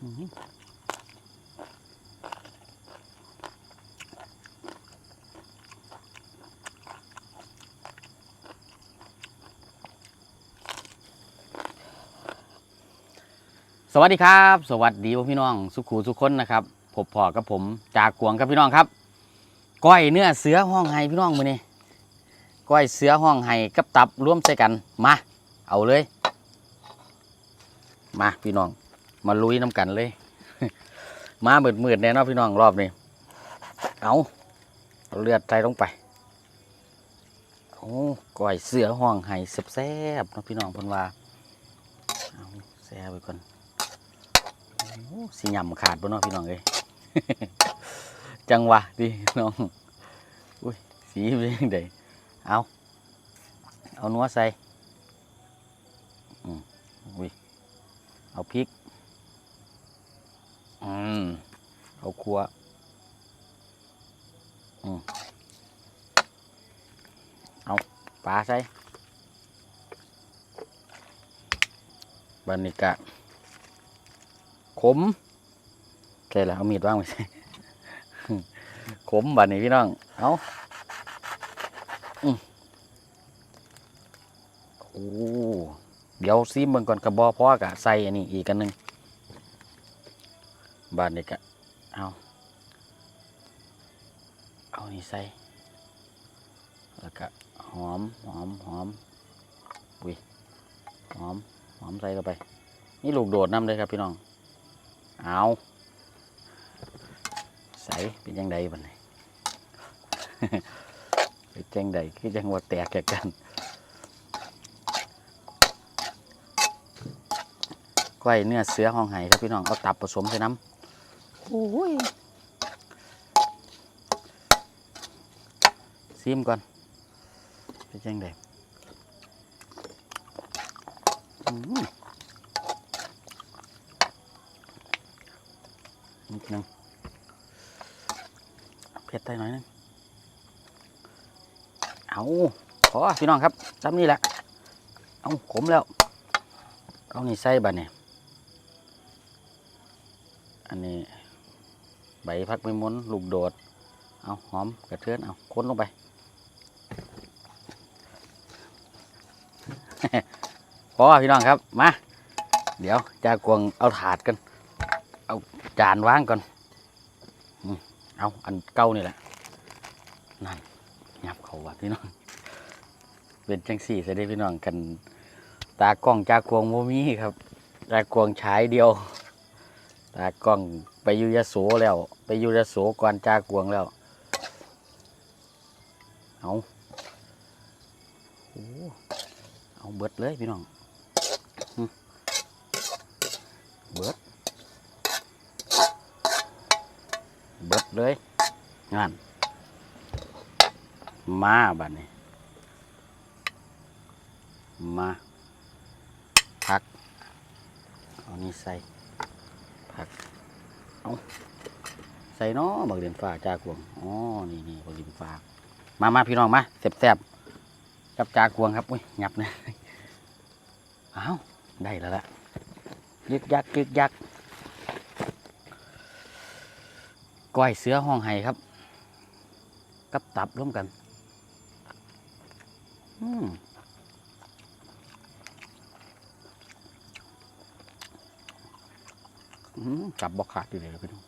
สวัสดีครับ สวัสดีพี่น้องสุขูสุขคนนะครับพบพอกับผมจากกวงครับพี่น้องครับ ก้อยเนื้อเสือห้องไห้พี่น้องมือนี้ก้อยเสือห้องไห้กับตับร่วมใส่กันมา เอาเลย มาพี่น้อง มาลุยน้ำกันเลย มาเมืดมืดๆแน่นอนพี่น้องรอบนี้ เอาเลือดใส่ลงไปโอ้ก้อยเสือห้องไห้แซ่บๆนะพี่น้องพนว่าเอาแซ่บไปก่อนอสีหยำขาดบ่เนาะพี่น้องเอ้ยจังหวะดิน้องอุ้ยสีเป็นยังไงเอาเอานัวใส่อืมอุ้ยเอาพริก อืม ขัวเอาปลาใส่บานิกะขมใช่แล้วเอามีดว่างไปใส่ขมบัดนี้พี่น้อง เอาโอ้เดี๋ยวซีมเบิ่งก่อนกระบอพ่อกะใส่อันนี้อีกอันหนึ่งบาดนี้กะ เอาเอานี่ใส่แล้วก็หอมหอมหอมอุ้ยหอมหอมใส่เข้าไป นี่ลูกโดดน้ำเลยครับพี่น้อง เอาใส่เป็นยังไงบัดนี้เป็นจังใดคือจังว่าแตกแกกันก้อยเนื้อเสือห้องไห้ครับพี่น้องเอาตับผสมใส่น้ำ โอ้ยซิมก่อนเป็นจังไดอืมนิดนึงเผ็ดได้หน่อยนึงเอาพอพี่น้องครับจำนี่แหละ เอาขมแล้ว เอานี่ใส่บัดเนี่ยอันนี้ ใบพักไม่ม้นลูกโดด เอาหอมกระเทือนเอาค้นลงไป พอพี่น้องครับ มา เดี๋ยวจากวงเอาถาดกัน เอาจานวางก่อน เอาอันเก่านี่แหละ นั่นยับเขาว่ะพี่น้อง เป็นจังสี่ใส่ได้พี่น้องกัน ตากล้องจากวงโมมีครับ จากกวงฉายเดียว ตากล้องไปอยูยโสแล้ว ไปอยูยโสก่อนจากวงแล้ว เอาโอ้เอาเบิดเลยพี่น้อง เบิด เบิดเลยงานมาบัดนี้ มาพัก เอานี่ใส่ เอาใส่เนาะบักเดือนฟ้าจากวงอ๋อนี่นี่บักเดือนฟ้ามามาพี่น้องมาแซ่บกับจากวงครับอุ้ยงับนะอ้าวได้แล้วละยึกยักยึกยักก้อยเสือห้องไห้ครับ กับตับร่วมกัน อืม จับบอกขาดอยู่เลยพี่น้อง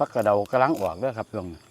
พักกระเดากำลังออกเด้วครับเพื่อน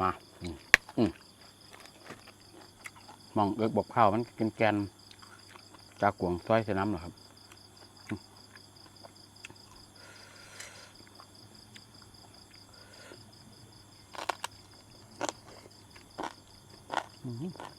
มาอมอืองเอิกบกข้าวมันกินแกนจากกวงซอยเสน้ำเหรอครับอืม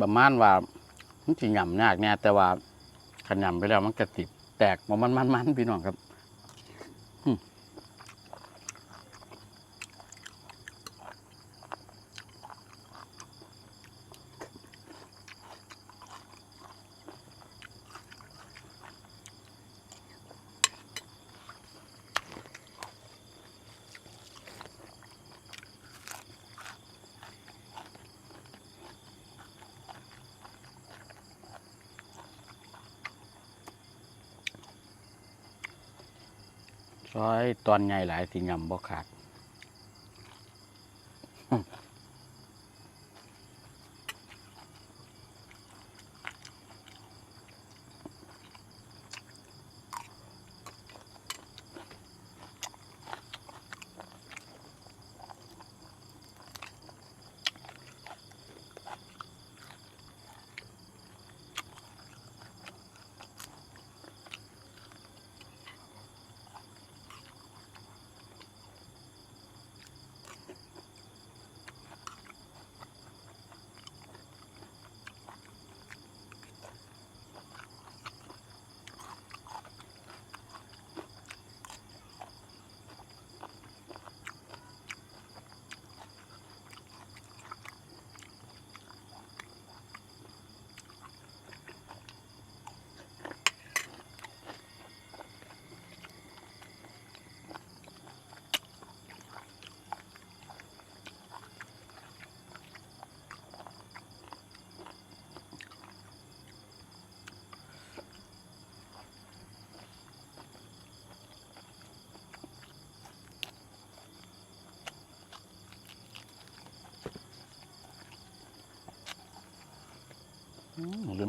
ประมาณว่ามันสิหย่ำยากแน่แต่ว่าขันหย่ำไปแล้วมันกระติดแตกมันมันมันพี่น้องครับ ร้อยตอนใหญ่หลายสิยำบ่ขาด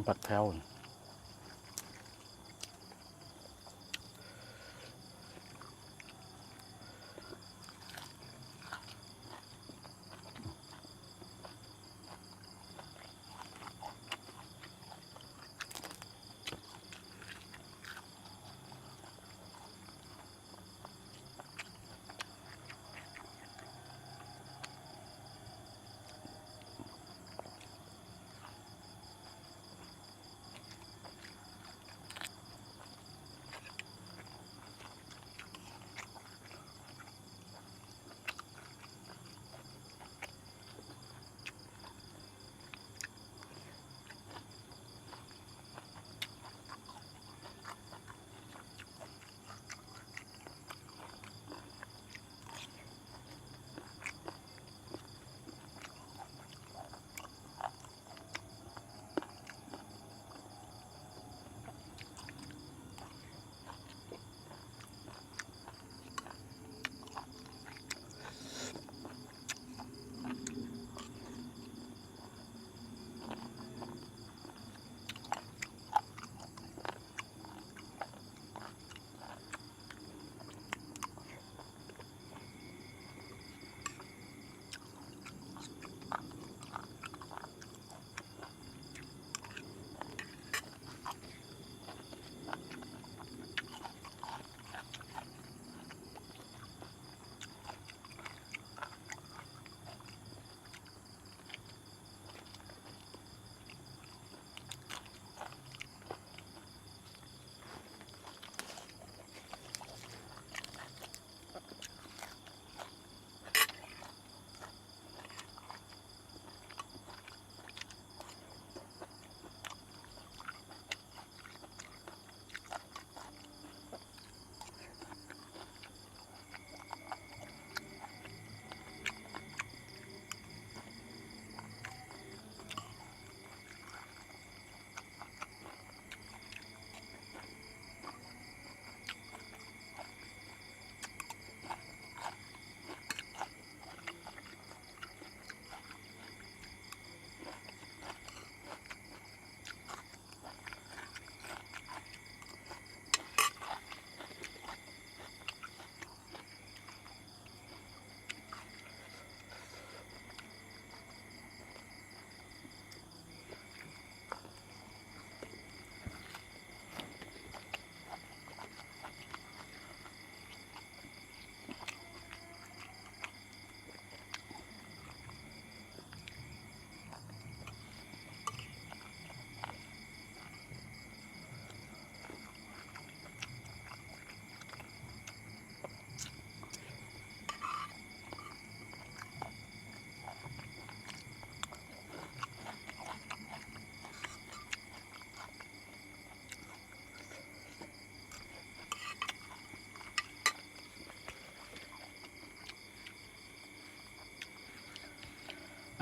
ปักแถวนี่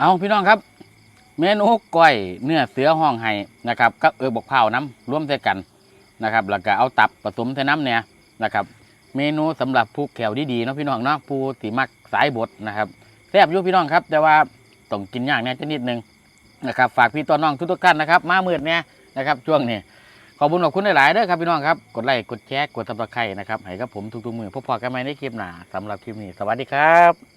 เอาพี่น้องครับ เมนูก้อยเนื้อเสือห้องไห้นะครับกับเออบกเผาน้ำร่วมใส่กันนะครับ แล้วก็เอาตับผสมใส่น้ำเนี่ยนะครับ เมนูสำหรับผู้แขวดีๆเนาะพี่น้องเนาะผู้ที่มักสายบดนะครับแซ่บอยู่พี่น้องครับ แต่ว่าต้องกินยากแน่จะนิดนึงนะครับ ฝากพี่ตัวน้องทุกๆท่านนะครับ มาเมือดเนี่ยนะครับ ช่วงนี้ขอบคุณขอบคุณหลายๆเด้อครับพี่น้องครับ กดไลค์กดแชร์กดติดตามนะครับให้กับผมทุกๆมือพบพอกันใหม่ในคลิปหน้าสำหรับคลิปนี้ สวัสดีครับ